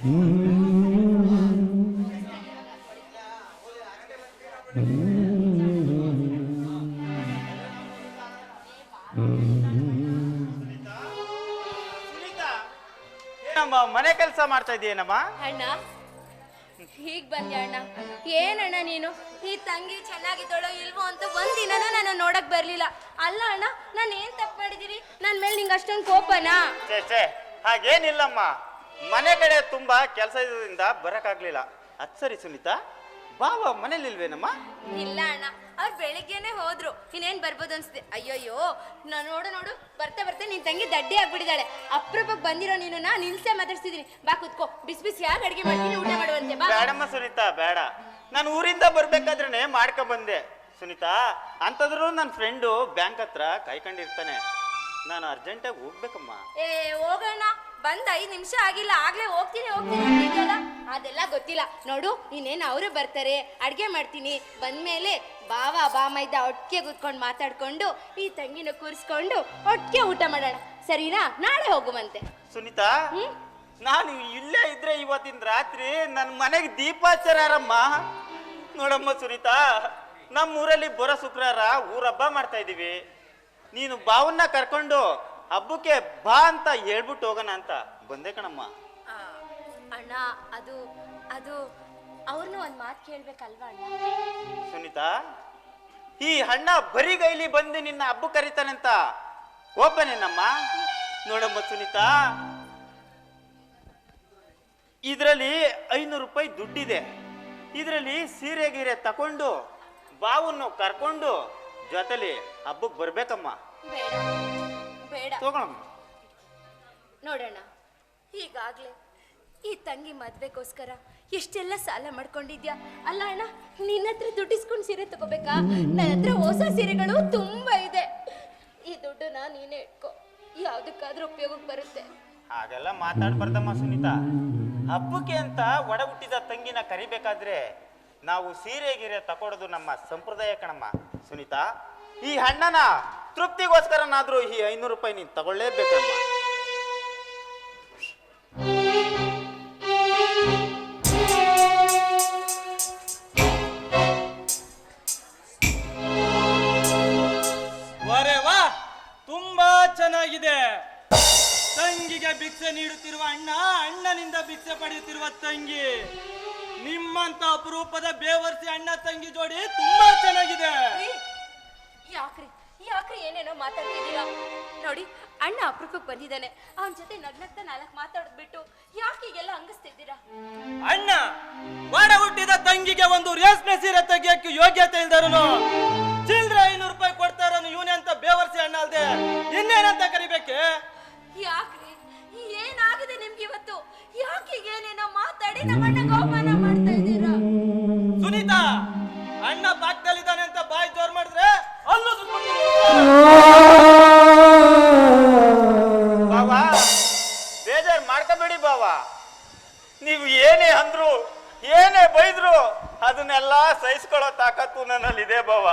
ಏನಮ್ಮ ಮನೆ ಕೆಲಸ ಮಾಡ್ತಾ ಇದೀಯೇನಮ್ಮ? ಅಣ್ಣ ಹೀಗ್ ಬಂದ್ಯ ಅಣ್ಣ? ಏನಣ್ಣ ನೀನು? ಈ ತಂಗಿ ಚೆನ್ನಾಗಿದ್ದಳೋ ಇಲ್ವೋ ಅಂತ ಒಂದಿನನೂ ನಾನು ನೋಡಕ್ ಬರ್ಲಿಲ್ಲ. ಅಲ್ಲ ಅಣ್ಣ ನಾನು ಏನ್ ತಪ್ಪು ಮಾಡಿದಿರಿ? ನನ್ನ ಮೇಲೆ ನಿಂಗೆ ಅಷ್ಟೊಂದು ಕೋಪನಾ? ಹಾಗೇನಿಲ್ಲಮ್ಮ. ಮನೆ ಕಡೆ ತುಂಬಾ ಕೆಲಸ ಇರೋದ್ರಿಂದ ಬರಕ್ಕಾಗ್ಲಿಲ್ಲ. ಅದ್ ಸರಿ ಸುನೀತಾ ಬಾವ ಮನೇಲಿಲ್ವೇನಮ್ಮ ಇಲ್ಲ ಅಣ್ಣ ಅವ್ರು ಬೆಳಿಗ್ಗೆನೆ ಹೋದ್ರು. ಇನ್ನೇನ್ ಬರ್ಬೋದು ಅನ್ಸುತ್ತೆ ಅಯ್ಯೋಯ್ಯೋ ನಾನು ನೋಡು ನೋಡು ಬರ್ತಾ ಬರ್ತಾ ನಿನ್ ತಂಗಿ ದಡ್ಡಿ ಆಗ್ಬಿಟ್ಟಿದ್ದಾಳೆ ಅಪ್ರೂಪಕ್ಕೆ ಬಂದಿರೋ ನೀನು ನಾ ನಿಲ್ಸೆ ಮಾತಾಡ್ಸಿದೀನಿ ಬಾ ಕುತ್ಕೋ. ಬಿಸಿ ಬಿಸಿ ಯಾಕೆ ಅಡಿಗೆ ಮಾಡ್ತೀನಿ ಊಟ ಮಾಡುವಂತೆ. ಬಾ ಬೇಡಮ್ಮ ಸುನೀತಾ ಬೇಡ. ನಾನು ಊರಿಂದ ಬರ್ಬೇಕಾದ್ರೆ ಮಾಡ್ಕೊ ಬಂದೆ. ಸುನೀತಾ ಅಂತಂದ್ರು ನನ್ನ ಫ್ರೆಂಡು ಬ್ಯಾಂಕ್ ಹತ್ರ ಕಾಯ್ಕೊಂಡಿರ್ತಾನೆ ನಾನು ಅರ್ಜೆಂಟಾಗಿ ಹೋಗ್ಬೇಕಮ್ಮ. ಏ ಹೋಗೋಣ ಬಂದ್ ಐದ್ ನಿಮಿಷ ಆಗಿಲ್ಲ ಆಗ್ಲೇ ಹೋಗ್ತೀನಿ ಹೋಗ್ತೀನಿ ಅಂತಿದ್ಯಲ್ಲ ಅದೆಲ್ಲ ಗೊತ್ತಿಲ್ಲ. ನೋಡು ಇನ್ನೇನು ಅವರು ಬರ್ತಾರೆ ಅಡ್ಗೆ ಮಾಡ್ತೀನಿ ಬಂದ್ಮೇಲೆ ಬಾವ ಬಾಮೈದ ಒಟ್ಟಿಗೆ ಕೂತ್ಕೊಂಡು ಮಾತಾಡ್ಕೊಂಡು ಈ ತಂಗಿನ ಕೂರಿಸ್ಕೊಂಡು ಒಟ್ಟಿಗೆ ಊಟ ಮಾಡೋಣ. ಸರಿನಾ? ನಾಳೆ ಹೋಗುವಂತೆ. ಸುನೀತಾ ಹ್ಮ್? ನಾನು ಇಲ್ಲೇ ಇದ್ರೆ ಇವತ್ತಿನ ರಾತ್ರಿ ನನ್ನ ಮನೆಗೆ ದೀಪಾಚಾರಮ್ಮ ನೋಡಮ್ಮ ಸುನೀತಾ ನಮ್ಮ ಊರಲ್ಲಿ ಬರೋ ಶುಕ್ರವಾರ ಊರಬ್ಬ ಮಾಡ್ತಾ ಇದೀವಿ. ನೀನು ಬಾವನ್ನ ಕರ್ಕೊಂಡು ಹಬ್ಬಕ್ಕೆ ಬಾ ಅಂತ ಹೇಳ್ಬಿಟ್ಟು ಹೋಗೋಣ ಅಂತ ಬಂದೆ ಕಣಮ್ಮ. ಆ, ಅಣ್ಣ ಅದು ಅದು ಅವ್ರನ್ನ ಒಂದು ಮಾತು ಕೇಳ್ಬೇಕಲ್ವಾ ಅಣ್ಣ? ಸುನೀತಾ ಈ ಅಣ್ಣ ಬರಿಗೈಲಿ ಬಂದು ನಿನ್ನ ಹಬ್ಬ ಕರೀತಾನಂತ ಒಬ್ಬನೇನಮ್ಮ? ನೋಡಮ್ಮ ಸುನೀತಾ ಇದರಲ್ಲಿ ಐನೂರು ರೂಪಾಯಿ ದುಡ್ಡಿದೆ. ಇದರಲ್ಲಿ ಸೀರೆ ಗೀರೆ ತಕೊಂಡು ಬಾವನ್ನು ಕರ್ಕೊಂಡು ಜೊತೆಲಿ ಹಬ್ಬಕ್ಕೆ ಬರ್ಬೇಕಮ್ಮ. ಬೇಡ. ಬೇಡ. ತಗೊಳಮ್ಮ. ನೋಡೋಣ. ಈಗಾಗ್ಲೇ ಈ ತಂಗಿ ಮದ್ವೆಗೋಸ್ಕರ ಎಷ್ಟೆಲ್ಲ ಸಾಲ ಮಾಡ್ಕೊಂಡಿದ್ಯಾ? ಅಲ್ಲ ಅಣ್ಣ ನಿನ್ನ ಹತ್ರ ದುಡ್ಡಿಸ್ಕೊಂಡು ಸೀರೆ ತಗೋಬೇಕಾ? ನನ್ನ ಹತ್ರ ಹೊಸ ಸೀರೆಗಳು ತುಂಬಾ ಇದೆ. ಈ ದುಡ್ಡನ್ನ ನೀನೇ ಇಟ್ಕೋ. ಯಾವ್ದಕ್ಕಾದ್ರೂ ಉಪಯೋಗಕ್ಕೆ ಬರುತ್ತೆ. ಹಾಗೆಲ್ಲ ಮಾತಾಡ್ಬಾರ್ದಮ್ಮ ಸುನೀತಾ. ಹಬ್ಬಕ್ಕೆ ಅಂತ ಒಡ ಹುಟ್ಟಿದ ತಂಗಿನ ಕರಿಬೇಕಾದ್ರೆ ನಾವು ಸೀರೆ ಗೀರೆ ತಕೊಡೋದು ನಮ್ಮ ಸಂಪ್ರದಾಯ ಕಣಮ್ಮ. ಸುನೀತಾ ಈ ಹಣ್ಣನ ತೃಪ್ತಿಗೋಸ್ಕರನಾದ್ರೂ ಈ ಐನೂರು ರೂಪಾಯಿ ನೀನು ತಗೊಳ್ಳೇಬೇಕಮ್ಮ. ವಾ ತುಂಬಾ ಚೆನ್ನಾಗಿದೆ. ತಂಗಿಗೆ ಭಿಕ್ಷೆ ನೀಡುತ್ತಿರುವ ಅಣ್ಣ ಅಣ್ಣನಿಂದ ಭಿಕ್ಷೆ ಪಡೆಯುತ್ತಿರುವ ತಂಗಿ. ನಿಮ್ಮಂತ ಅಪರೂಪದ ಬೇವರ್ಸಿ ಅಣ್ಣ ತಂಗಿ ಜೋಡಿ ತುಂಬಾ ಚೆನ್ನಾಗಿದೆ. ಯಾಕ್ರಿ ಯಾಕ್ರಿ ಏನೇನೋ ಮಾತಾಡ್ತಿದ್ದೀರಾ? ನೋಡಿ ಅಣ್ಣ ಅಪರೂಪಕ್ಕೆ ಬಂದಿದ್ದಾನೆ. ಅವನ ಜೊತೆ ನಗ್ನಗ್ತ ನಾಲ್ಕು ಮಾತಾಡ್ಬಿಟ್ಟು ಯಾಕೆ ಈಗೆಲ್ಲ ಹಂಗಿಸ್ತಿದ್ದೀರಾ? ಅಣ್ಣ ಒಡ ಹುಟ್ಟಿದ ತಂಗಿಗೆ ಒಂದು ರೇಷ್ಮೆ ಸೀರೆ ತೆಗಿಯಕ್ಕೆ ಯೋಗ್ಯತೆ ಇಲ್ದರನು ಚಿಲ್ಡ್ರೆ ಐನೂರು ರೂಪಾಯಿ ಕೊಡ್ತಾರ ಇವನೇ ಅಂತ ಬೇವರ್ಸಿ ಅಣ್ಣ ಅಲ್ದೆ. ಇನ್ನೇನಂತ ಕರಿಬೇಕೆ? ಯಾಕ್ರಿ ಏನಾಗಿದೆ ನಿಮ್ಗೆ ಇವತ್ತು? ಯಾಕೆ ಏನೇನೋ ಮಾತಾಡಿ ನಮ್ಮ ಅಣ್ಣಗೆ ತಾಕತ್ತು ನನ್ನಲ್ಲಿದೆ ಬಾವ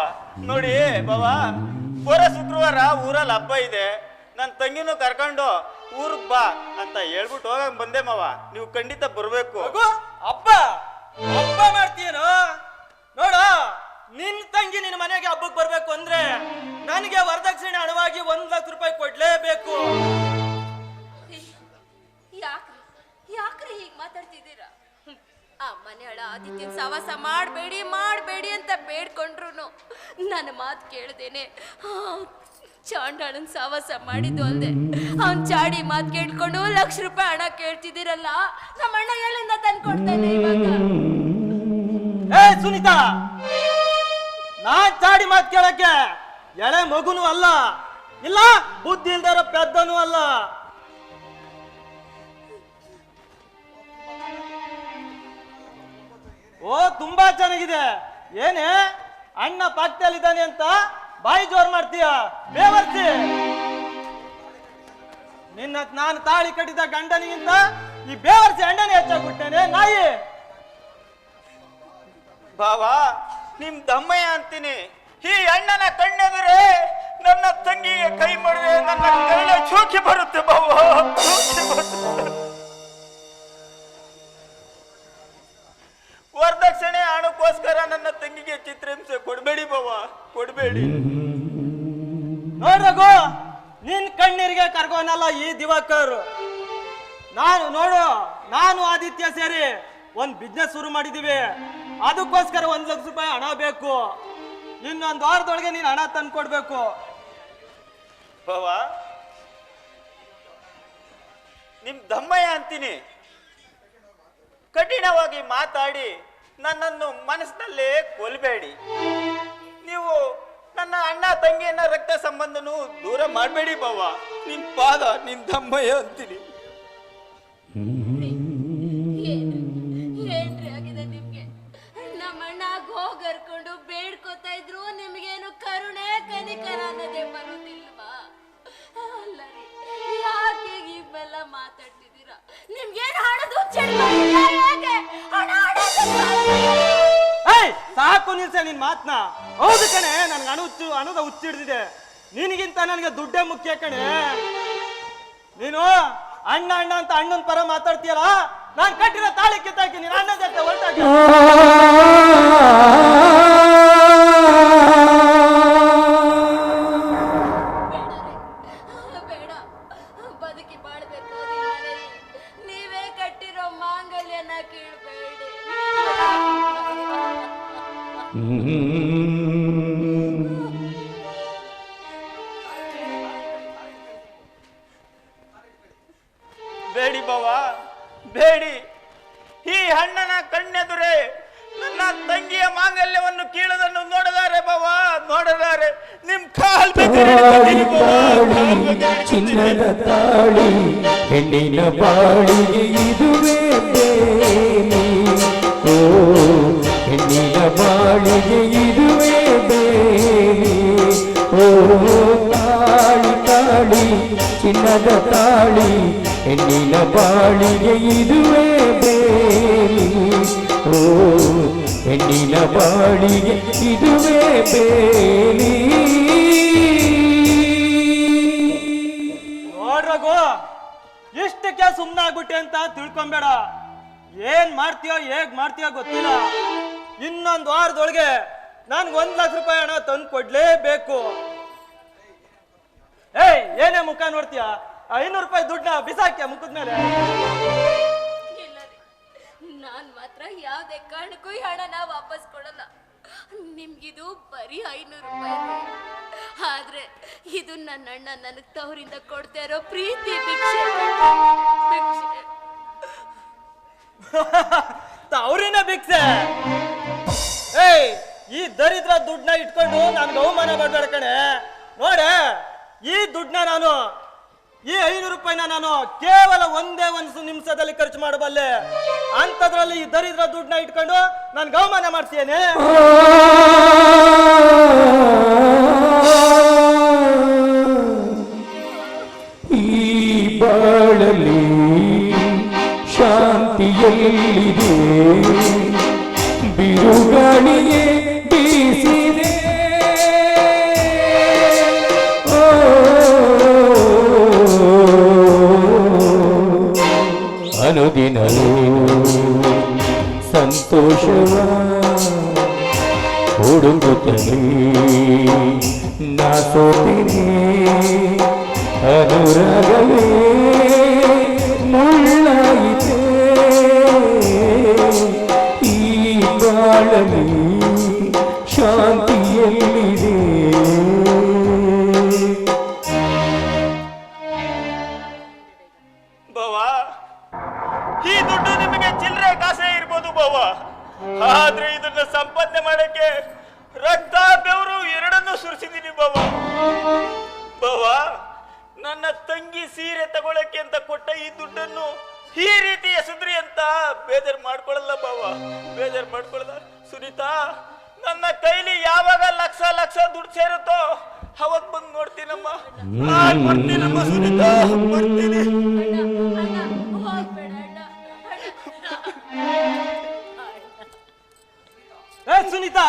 ನೋಡಿ ಬಾವ ಪೂರ ಶುಕ್ರವಾರ ಊರಲ್ಲಿ ಹಬ್ಬ ಇದೆ. ನನ್ನ ತಂಗಿನೂ ಕರ್ಕೊಂಡು ಊರಿಗೆ ಬಾ ಅಂತ ಹೇಳ್ಬಿಟ್ಟು ಹೋಗಂಗ್ ಬಂದೆ ಮಾವ. ನೀವು ಖಂಡಿತ ಬರಬೇಕು. ಮಗು ಹಬ್ಬ. ಹಬ್ಬ ನೋಡು ನೋಡ ನಿನ್ ತಂಗಿ ನಿನ್ನ ಮನೆಗೆ ಹಬ್ಬಕ್ಕೆ ಬರ್ಬೇಕು ಅಂದ್ರೆ ನನಗೆ ವರದಕ್ಷಿಣೆ ಹಣವಾಗಿ ಒಂದ್ ಲಕ್ಷ ರೂಪಾಯಿ ಕೊಡ್ಲೇಬೇಕು. ಯಾಕ್ರಿ? ಯಾಕ್ರಿ ಹೀಗ್ ಮಾತಾಡ್ತಿದ್ದೀರಾ. ಆ ಮನೆಯೊಳ ಆದಿತ್ಯನ ಸವಾಸ ಮಾಡಬೇಡಿ ಮಾಡಬೇಡಿ ಅಂತ ಬೇಡ್ಕೊಂಡ್ರು ನನ್ನ ಮಾತು ಕೇಳ್ದೇನೆ ಚಾಂಡಾಳನ್ ಸವಾಸ ಮಾಡಿದ್ದು ಅಲ್ಲದೆ ಅವ್ನ್ ಚಾಡಿ ಮಾತು ಕೇಳ್ಕೊಂಡು ಲಕ್ಷ ರೂಪಾಯಿ ಹಣ ಕೇಳ್ತಿದ್ದೀರಲ್ಲ ನಮ್ಮ ಅಣ್ಣ ಎಲ್ಲಿಂದ ತಂದ್ಕೊಡ್ತಾನೆ ಇವಾಗ? ಏ, ಸುನೀತಾ! ನಾನ್ ಚಾಡಿ ಮಾತು ಕೇಳಕ್ಕೆ ಎಳೆ ಮಗುನು ಅಲ್ಲ, ಇಲ್ಲ, ಬುದ್ಧಿ ಇಲ್ದಾರ ಪೆದ್ದನೂ ಅಲ್ಲ. ಓ, ತುಂಬಾ ಚೆನ್ನಾಗಿದೆ. ಏನೇ? ಅಣ್ಣ ಪಾಕ್ತಲ್ಲಿದ್ದಾನೆ ಅಂತ ಬಾಯಿ ಜೋರ್ ಮಾಡ್ತೀಯ? ಬೇವರ್ಸಿ ನಿನ್ನ ನಾನು ತಾಳಿ ಕಟ್ಟಿದ ಗಂಡನಿಗಿಂತ ಈ ಬೇವರ್ಸಿ ಅಣ್ಣನೇ ಹೆಚ್ಚಾಗ್ಬಿಟ್ಟೇನೆ, ನಾಯಿ! ಬಾವಾ, ನಿಮ್ ದಮ್ಮಯ್ಯ ಅಂತೀನಿ. ಈ ಅಣ್ಣನ ಕಣ್ಣೆದುರೆ ನನ್ನ ತಂಗಿಗೆ ಕೈ ಮಾಡಿದ್ರೆ ನನ್ನ ಕಣ್ಣ ಚೂಕಿ ಬರುತ್ತೆ ಬಾವ. ಚೂಕಿ ಬರುತ್ತೆ. ಕೊಡಬೇಡಿ ನೋಡ್ರಗು ನಿನ್ ಕಣ್ಣೀರಿಗೆ ಕರ್ಕೋನಲ್ಲ ಈ ದಿವಾಕರ್. ನಾನು ನೋಡು ನಾನು ಆದಿತ್ಯ ಸೇರಿ ಒಂದ್ ಬಿಸ್ನೆಸ್ ಶುರು ಮಾಡಿದೀವಿ. ಅದಕ್ಕೋಸ್ಕರ ಒಂದ್ ಲಕ್ಷ ರೂಪಾಯಿ ಹಣ ಬೇಕು. ಇನ್ನೊಂದ್ ವಾರದೊಳಗೆ ನೀನ್ ಹಣ ತಂದು ಕೊಡ್ಬೇಕು. ಬಾವ ನಿಮ್ ದಮ್ಮಯ್ಯ ಅಂತೀನಿ. ಕಠಿಣವಾಗಿ ಮಾತಾಡಿ ನನ್ನನ್ನು ಮನಸ್ಸಿನಲ್ಲೇ ಕೊಲ್ಬೇಡಿ. ನೀವು ನನ್ನ ಅಣ್ಣ ತಂಗಿಯನ್ನ ರಕ್ತ ಸಂಬಂಧನು ದೂರ ಮಾಡಬೇಡಿ ಬಾವ ನಿನ್ ಪಾದ ನಿನ್ ತಮ್ಮಯ್ಯ ಅಂತೀನಿ. ಏನು ಏನ್ರಿ ಆಗಿದೆ ನಿಮ್ಗೆ? ನಮ್ಮಣ್ಣ ಹೋಗ್ ಹರ್ಕೊಂಡು ಬೇಡ್ಕೋತಾ ಇದ್ರು, ನಿಮ್ಗೇನು ಕರುಣೆ ಕನಿಕರ ಅನ್ನೋದೇ ಬರೋದಿಲ್ವಾ? ಅಲ್ಲ ರೀ ಯಾಕೆ ಇವೆಲ್ಲ ಮಾತಾಡ್ತಿದ್ದೀರಾ? ನಿಮ್ಗೇನು ಹಣದ ನಿಲ್ಸೆ ನಿನ್ ಮಾತ್ನ ಹೌದು ಕಣೆ ನನ್ಗೆ ಅಣು ಹುಚ್ಚು ಅಣದ ಹುಚ್ಚಿಡ್ದಿದೆ ನಿನಗಿಂತ ನನಗೆ ದುಡ್ಡೇ ಮುಖ್ಯ ಕಣೆ ನೀನು ಅಣ್ಣ ಅಣ್ಣ ಅಂತ ಅಣ್ಣನ ಪರ ಮಾತಾಡ್ತೀಯಲ್ಲ ನಾನು ಕಟ್ಟಿರೋ ತಾಳಿ ಕಿತ್ತಾಕಿ ನೀನು ಅಣ್ಣ ಜೊತೆ ಹೊರಟಾಗಿ ಕಣ್ಣೆದುರೇ ನನ್ನ ತಂಗಿಯ ಮಾಂಗಲ್ಯವನ್ನು ಕೀಳದನ್ನು ನೋಡಲಾರೆ ಬಾವ ನೋಡಲಾರೆ ನಿಮ್ ಕಾಲ್. ಚಿನ್ನದ ತಾಳಿ ಹೆಣ್ಣಿನ ಬಾಳಿಗೆ ಇದುವೇ ಬೇಲಿ. ಓ ಹೆಣ್ಣಿನ ಬಾಳಿಗೆ ಇದುವೇ ಬೇಲಿ. ಓ ತಾಳಿ ತಾಳಿ ಚಿನ್ನದ ತಾಳಿ ಹೆಣ್ಣಿನ ಬಾಳಿಗೆ ಇದುವೇ ಬೇಲಿ. ಓ ಹೆಣ್ಣಿನ ಬಾಳಿಗೆ ಇದುವೇ ಬೇಲಿ. ನೋಡ್ರಗು ಇಷ್ಟಕ್ಕೆ ಸುಮ್ಮನಾಗ್ಬಿಟ್ಟೆ ಅಂತ ತಿಳ್ಕೊಂಬೇಡ. ಏನ್ ಮಾಡ್ತೀಯೋ, ಹೇಗ್ ಮಾಡ್ತೀಯೋ ಗೊತ್ತಿಲ್ಲ. ಇನ್ನೊಂದು ವಾರದೊಳಗೆ ನನ್ಗೆ ಒಂದ್ ಲಕ್ಷ ರೂಪಾಯಿ ಹಣ ತಂದು ಕೊಡ್ಲೇಬೇಕು. ಏಯ್, ಏನೇ ಮುಖ ನೋಡ್ತೀಯ? ಐನೂರು ರೂಪಾಯಿ ದುಡ್ಡನ್ನ ಬಿಸಾಕ್ಯ ಮುಖದ ಮೇಲೆ ಇಲ್ಲ ರೀ ನಾನ್ ಮಾತ್ರ ಯಾವ್ದೇ ಕಾರಣಕ್ಕೂ ಈ ಹಣನ ವಾಪಸ್ ಕೊಡಲ್ಲ. ನಿಮ್ಗಿದು ಬರೀ ಐನೂರು ರೂಪಾಯಿ. ಆದ್ರೆ ಇದು ನನ್ನ ಅಣ್ಣ ನನಗ್ ತವರಿಂದ ಕೊಡ್ತಾ ಇರೋ ಪ್ರೀತಿ ಭಿಕ್ಷೆ. ಭಿಕ್ಷೆ. ಅವ್ರಿನ ಭಿಕ್ಷೆ. ಏಯ್, ಈ ದರಿದ್ರ ದುಡ್ಡನ್ನ ಇಟ್ಕೊಂಡು ನನ್ಗೆ ಅವಮಾನ ಮಾಡ್ಬೇಡ ಕಣೆ. ನೋಡ, ಈ ದುಡ್ಡನ್ನ ನಾನು ಈ ಐನೂರು ರೂಪಾಯಿನ ನಾನು ಕೇವಲ ಒಂದೇ ಒಂದು ನಿಮಿಷದಲ್ಲಿ ಖರ್ಚು ಮಾಡಬಲ್ಲೆ. ಅಂತದ್ರಲ್ಲಿ ಈ ದರಿದ್ರ ದುಡ್ಡನ್ನ ಇಟ್ಕೊಂಡು ನಾನು ಗೌಮಾನ ಮಾಡ್ತೇನೆ ಈ ಬಾಳಲಿ ಶಾಂತಿಯಲ್ಲಿದೆ. ಅನುದಿನವೂ ಸಂತೋಷವ ಹುಡುಗುತ್ತಲೇ ನಾ ಸೋತಿನಿ ಅನುರಾಗವೇ ಮುಳ್ಳಾಯಿತೆ. ಈ ಬಾಳಲಿ ಶಾಂತಿಯಲ್ಲಿದೆ ತಂಗಿ ಸೀರೆ ತಗೊಳಕ್ಕೆ ಅಂತ ಕೊಟ್ಟ ಈ ದುಡ್ಡನ್ನು ಈ ರೀತಿ ಎಸದ್ರಿ ಅಂತ ಬೇಜಾರ್ ಮಾಡ್ಕೊಳಲ್ಲ ಬಾವ. ಬೇಜಾರ್ ಮಾಡ್ಕೊಳಲ್ಲ. ಸುನೀತಾ, ನನ್ನ ಕೈಲಿ ಯಾವಾಗ ಲಕ್ಷ ಲಕ್ಷ ದುಡ್ಡು ಸೇರುತ್ತೋ ಅವತ್ ಬಂದು ನೋಡ್ತೀನಮ್ಮ. ಬರ್ತೀನಮ್ಮ ಸುನೀತಾ, ಬರ್ತೀನಿ. ಏ ಸುನೀತಾ,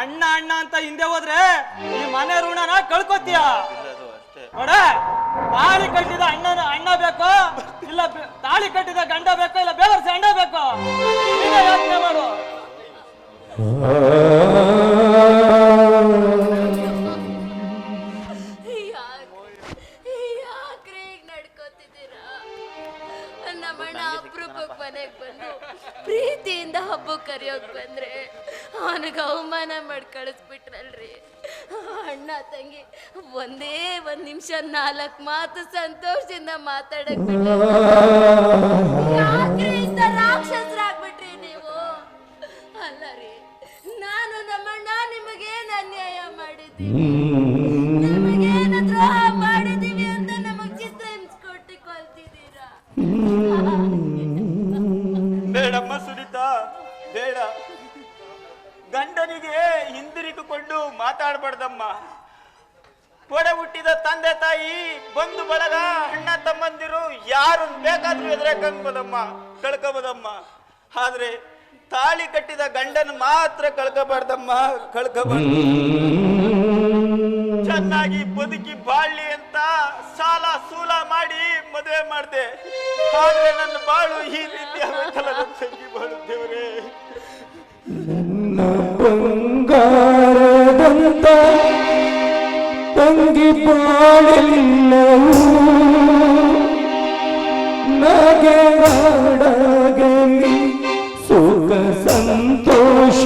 ಅಣ್ಣ ಅಣ್ಣ ಅಂತ ಹಿಂದೆ ಹೋದ್ರೆ ಈ ಮನೆ ಋಣನ ಕಳ್ಕೊತೀಯ? ನೋಡ, ತಾಳಿ ಕಟ್ಟಿದ ಅಣ್ಣನ ಅಣ್ಣ ಬೇಕೋ, ಇಲ್ಲ ತಾಳಿ ಕಟ್ಟಿದ ಗಂಡ ಬೇಕೋ, ಇಲ್ಲ ಬೇವರ್ಸಿ ಅಣ್ಣ ಬೇಕೋ? ಯೋಚನೆ ಮಾಡು. ನಮ್ಮಣ್ಣ ಅಪರೂಪಕ್ಕೆ ಮನೆಗೆ ಬಂದು ಪ್ರೀತಿಯಿಂದ ಹಬ್ಬಕ್ಕೆ ಕರಿಯೋಕ್ಕೆ ಬಂದ್ರೆ ಅವನಿಗೆ ಅವಮಾನ ಮಾಡಿ ಕಳಿಸ್ಬಿಟ್ರಲ್ರಿ. ಅಣ್ಣ ತಂಗಿ, ಒಂದೇ ಒಂದ್ ನಿಮಿಷ, ನಾಲ್ಕು ಮಾತು ಸಂತೋಷದಿಂದ ಮಾತಾಡಕ್ ರಾಕ್ಷಸರಾಗ್ಬಿಟ್ರಿ ನೀವು? ಅಲ್ಲ ರೀ, ನಾನು ನಮ್ಮಣ್ಣ ನಿಮಗೇನ್ ಅನ್ಯಾಯ ಮಾಡಿದ್ದೀನಿ ನಮಗೇನು ದ್ರೋಹ ಮಾಡಿದೀವಿ ಅಂತ ನಮಗ್ ಚಿತ್ರ ಹಿಂಸ್ಕೊಟ್ಟು ಕೊಲ್ತಿದ್ದೀರಾ ಬೇಡಮ್ಮ ಸುನೀತಾ, ಬೇಡ. ಗಂಡನಿಗೆ ಹಿಂದಿರುಗಿಕೊಂಡು ಮಾತಾಡಬಾರ್ದಮ್ಮ. ಕೊಡ ಹುಟ್ಟಿದ ತಂದೆ ತಾಯಿ ಬಂದು ಬಳಗ, ಅಣ್ಣ ತಮ್ಮಂದಿರು, ಯಾರು ಬೇಕಾದ್ರೂ ಎದುರಾಕಂಬೋದಮ್ಮ ಕಳ್ಕೋಬೋದಮ್ಮ. ಆದ್ರೆ ತಾಳಿ ಕಟ್ಟಿದ ಗಂಡನ ಮಾತ್ರ ಕಳ್ಕೋಬಾರ್ದಮ್ಮ, ಕಳ್ಕೋಬಾರ್ದು. ಚೆನ್ನಾಗಿ ಬದುಕಿ ಬಾಳ್ಲಿ ಅಂತ ಸಾಲ ಸೂಲ ಮಾಡಿ ಮದುವೆ ಮಾಡ್ದೆ. ಆದ್ರೆ ನನ್ನ ಬಾಳು ಈ ರೀತಿ ಬಾಳು ದೇವರೇ. ತಂಗಿ ಬಾಳೆಲ್ಲವೂ ನಗೆ ನಾಡಗಲಿ ಸುಖ ಸಂತೋಷ